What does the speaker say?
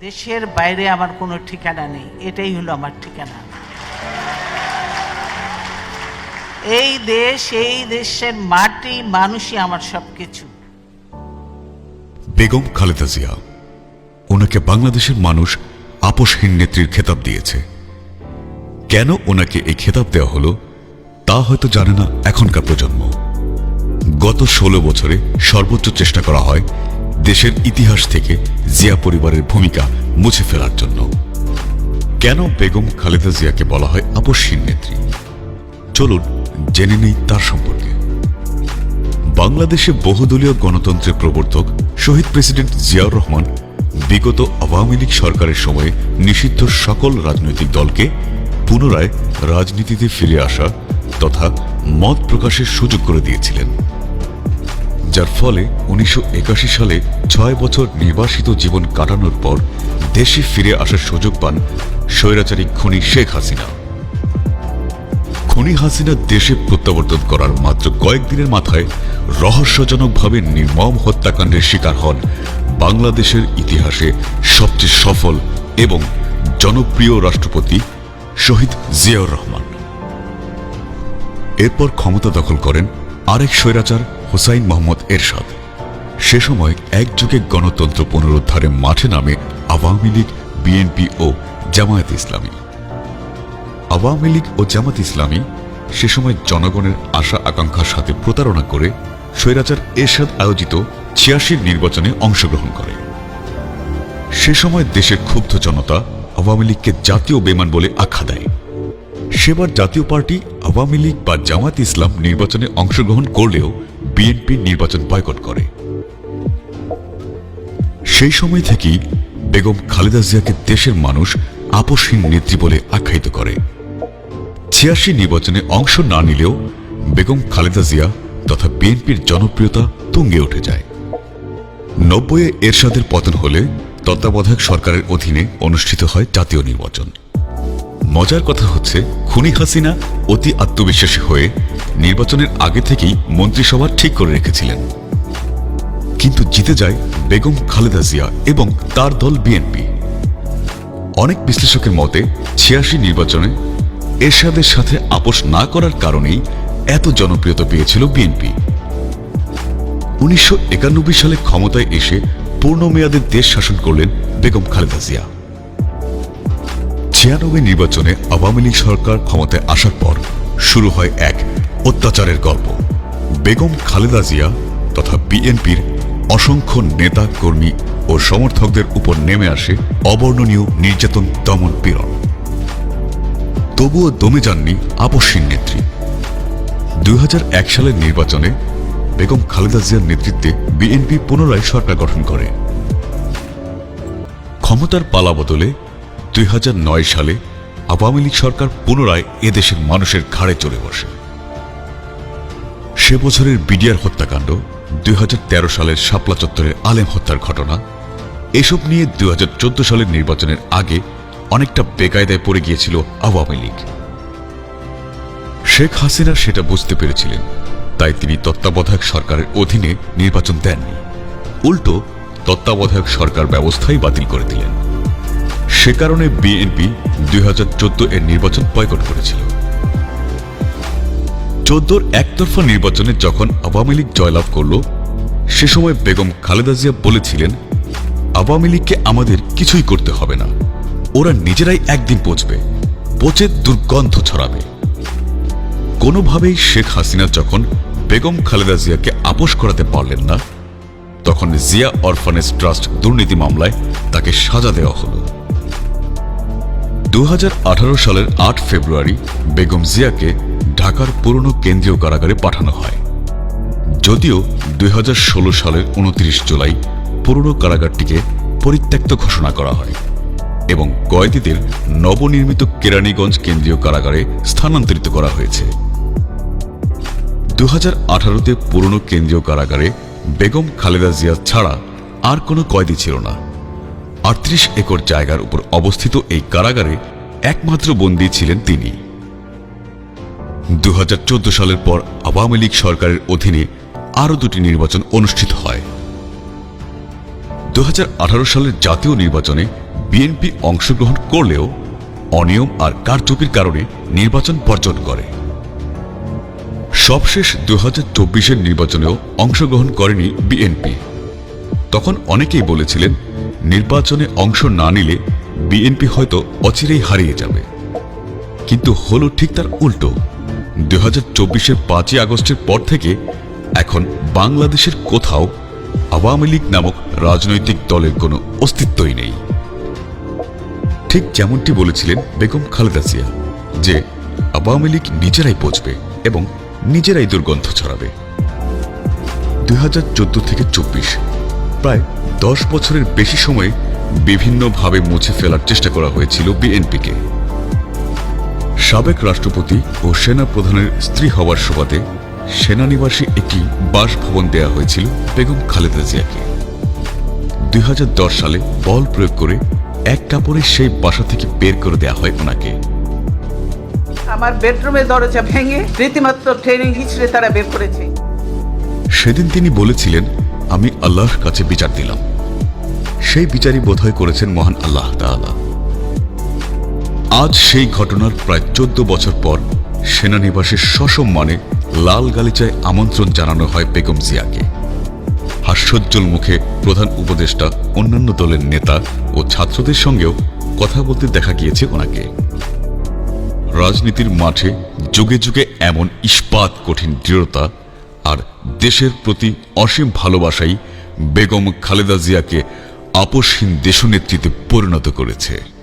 দেশের বাইরে আমার কোনো ঠিকানা নেই। এটাই হলো আমার ঠিকানা। এই দেশ, এই দেশের মাটি, মানুষই আমার সব কিছু বেগম খালেদা জিয়া, ওনাকে বাংলাদেশের মানুষ আপোষহীন নেত্রীর খেতাব দিয়েছে। কেন ওনাকে এই খেতাব দেওয়া হলো, তা হয়তো জানে না এখনকার প্রজন্ম। গত ষোলো বছরে সর্বোচ্চ চেষ্টা করা হয় দেশের ইতিহাস থেকে জিয়া পরিবারের ভূমিকা মুছে ফেলার জন্য। কেন বেগম খালেদা জিয়াকে বলা হয় আপসহীন নেত্রী? চলুন জেনে নেই তার সম্পর্কে। বাংলাদেশে বহুদলীয় গণতন্ত্রের প্রবর্তক শহীদ প্রেসিডেন্ট জিয়াউর রহমান বিগত আওয়ামী লীগ সরকারের সময়ে নিষিদ্ধ সকল রাজনৈতিক দলকে পুনরায় রাজনীতিতে ফিরে আসা তথা মত প্রকাশের সুযোগ করে দিয়েছিলেন। যার ফলে উনিশশো একাশি সালে ছয় বছর নির্বাসিত জীবন কাটানোর পর দেশে ফিরে আসার সুযোগ পান স্বৈরাচারী খুনি শেখ হাসিনা। খুনি হাসিনা দেশে প্রত্যাবর্তন করার মাত্র কয়েকদিনের মাথায় রহস্যজনকভাবে নির্মম হত্যাকাণ্ডের শিকার হন বাংলাদেশের ইতিহাসে সবচেয়ে সফল এবং জনপ্রিয় রাষ্ট্রপতি শহীদ জিয়াউর রহমান। এরপর ক্ষমতা দখল করেন আরেক স্বৈরাচার হোসাইন মোহাম্মদ এরশাদ। সে সময় একযুগে গণতন্ত্র পুনরুদ্ধারে মাঠে নামে আওয়ামী লীগ, বিএনপি ও জামায়াত ইসলামী। আওয়ামী লীগ ও জামাত ইসলামী সে সময় জনগণের আশা আকাঙ্ক্ষার সাথে প্রতারণা করে স্বৈরাচার এরশাদ আয়োজিত ছিয়াশির নির্বাচনে অংশগ্রহণ করে। সে সময় দেশের ক্ষুব্ধ জনতা আওয়ামী লীগকে জাতীয় বেমান বলে আখ্যা দেয়। সেবার জাতীয় পার্টি আওয়ামী লীগ বা জামাত ইসলাম নির্বাচনে অংশগ্রহণ করলেও বিএনপি নির্বাচন বয়কট করে। সেই সময় থেকেই বেগম খালেদা জিয়াকে দেশের মানুষ আপসহীন নেত্রী বলে আখ্যায়িত করে। ছিয়াশি নির্বাচনে অংশ না নিলেও বেগম খালেদা জিয়া তথা বিএনপির জনপ্রিয়তা তুঙ্গে উঠে যায়। নব্বইয়ে এরশাদের পতন হলে তত্ত্বাবধায়ক সরকারের অধীনে অনুষ্ঠিত হয় জাতীয় নির্বাচন। মজার কথা হচ্ছে, খুনি হাসিনা অতি আত্মবিশ্বাসী হয়ে নির্বাচনের আগে থেকেই মন্ত্রিসভা ঠিক করে রেখেছিলেন। কিন্তু জিতে যায় বেগম খালেদা জিয়া এবং তার দল বিএনপি। অনেক বিশ্লেষকের মতে, ছিয়াশি নির্বাচনে এরশাদের সাথে আপোষ না করার কারণেই এত জনপ্রিয়তা পেয়েছিল বিএনপি। উনিশশো একানব্বই সালে ক্ষমতায় এসে পূর্ণ মেয়াদে দেশ শাসন করলেন বেগম খালেদা জিয়া। ছিয়ানব্বই নির্বাচনে আওয়ামী লীগ সরকার ক্ষমতায় আসার পর শুরু হয় এক অত্যাচারের গল্প। বেগম খালেদা জিয়া তথা বিএনপির অসংখ্য নেতা, কর্মী ও সমর্থকদের উপর নেমে আসে অবর্ণনীয় নির্যাতন দমন পীড়ন। তবুও দমে যাননি আপসীন নেত্রী। দুই হাজার এক সালের নির্বাচনে বেগম খালেদা জিয়ার নেতৃত্বে বিএনপি পুনরায় সরকার গঠন করে। ক্ষমতার পালা বদলে দুই হাজার নয় সালে আওয়ামী লীগ সরকার পুনরায় এদেশের মানুষের ঘাড়ে চড়ে বসে। সে বছরের বিডিআর হত্যাকাণ্ড, দুই হাজার তেরো সালের শাপলা চত্বরের আলেম হত্যার ঘটনা, এসব নিয়ে দুই হাজার চোদ্দ সালের নির্বাচনের আগে অনেকটা বেকায়দায় পড়ে গিয়েছিল আওয়ামী লীগ। শেখ হাসিনা সেটা বুঝতে পেরেছিলেন, তাই তিনি তত্ত্বাবধায়ক সরকারের অধীনে নির্বাচন দেননি। উল্টো তত্ত্বাবধায়ক সরকার ব্যবস্থাই বাতিল করে দিলেন। সে কারণে বিএনপি দুই হাজার চোদ্দ এর নির্বাচন বয়কট করেছিল। চোদ্দোর একতরফা নির্বাচনে যখন আওয়ামী লীগ জয়লাভ করল, সে সময় বেগম খালেদা জিয়া বলেছিলেন, আওয়ামী লীগকে আমাদের কিছুই করতে হবে না। ওরা নিজেরাই একদিন পচবে, পচে দুর্গন্ধ ছড়াবে। কোনোভাবেই শেখ হাসিনা যখন বেগম খালেদা জিয়াকে আপোষ করাতে পারলেন না, তখন জিয়া অরফানেজ ট্রাস্ট দুর্নীতি মামলায় তাকে সাজা দেওয়া হলো। দু হাজার আঠারো সালের আট ফেব্রুয়ারি বেগম জিয়াকে ঢাকার পুরনো কেন্দ্রীয় কারাগারে পাঠানো হয়। যদিও দু হাজার ষোলো সালের উনত্রিশ জুলাই পুরনো কারাগারটিকে পরিত্যক্ত ঘোষণা করা হয় এবং কয়েদিদের নবনির্মিত কেরানীগঞ্জ কেন্দ্রীয় কারাগারে স্থানান্তরিত করা হয়েছে। দু হাজার আঠারোতে পুরনো কেন্দ্রীয় কারাগারে বেগম খালেদা জিয়া ছাড়া আর কোনো কয়েদি ছিল না। আটত্রিশ একর জায়গার উপর অবস্থিত এই কারাগারে একমাত্র বন্দী ছিলেন তিনি। দু হাজার চোদ্দ সালের পর আওয়ামী লীগ সরকারের অধীনে আরও দুটি নির্বাচন অনুষ্ঠিত হয়। দু হাজার আঠারো সালের জাতীয় নির্বাচনে বিএনপি অংশগ্রহণ করলেও অনিয়ম আর কারচুপির কারণে নির্বাচন বর্জন করে। সবশেষ দু হাজার চব্বিশের নির্বাচনেও অংশগ্রহণ করেনি বিএনপি। তখন অনেকেই বলেছিলেন নির্বাচনে অংশ না নিলে বিএনপি হয়তো অচিরেই হারিয়ে যাবে। কিন্তু হলো ঠিক তার উল্টো। দু হাজার চব্বিশের পাঁচই আগস্টের পর থেকে এখন বাংলাদেশের কোথাও আওয়ামী লীগ নামক রাজনৈতিক দলের কোনো অস্তিত্বই নেই। ঠিক যেমনটি বলেছিলেন বেগম খালেদা জিয়া যে আওয়ামী লীগ নিজেরাই পচবে এবং নিজেরাই দুর্গন্ধ ছড়াবে। দুই হাজার চোদ্দ থেকে চব্বিশ প্রায় দশ বছরের বেশি সময়ে বিভিন্নভাবে মুছে ফেলার চেষ্টা করা হয়েছিল বিএনপিকে। সাবেক রাষ্ট্রপতি ও সেনা প্রধানের স্ত্রী হওয়ার সুবাদে সেনানিবাসে একটি বাসভবন দেয়া হয়েছিল বেগম খালেদা জিয়াকে। দুই হাজার দশ সালে বল প্রয়োগ করে এক কাপড়ে সেই বাসা থেকে বের করে দেয়া হয় ওনাকে। আমার বেডরুমের দরজা ভেঙে রীতিমাত্র ট্রেনিং হিচড়ে তারা বের করেছে। সেদিন তিনি বলেছিলেন আমি আল্লাহর কাছে বিচার দিলাম। সেই বিচারই বোধহয় করেছেন মহান আল্লাহ তাআলা। আজ সেই ঘটনার প্রায় চোদ্দ বছর পর সেনানিবাসের সসম্মানে লাল গালিচায় আমন্ত্রণ জানানো হয় বেগম জিয়াকে। হাস্যোজ্জ্বল মুখে প্রধান উপদেষ্টা, অন্যান্য দলের নেতা ও ছাত্রদের সঙ্গেও কথা বলতে দেখা গিয়েছে ওনাকে। রাজনীতির মাঠে যুগে যুগে এমন ইস্পাত, কঠিন দৃঢ়তা আর দেশের প্রতি অসীম ভালোবাসাই বেগম খালেদা জিয়াকে আপসহীন দেশনেত্রীতে পরিণত করেছে।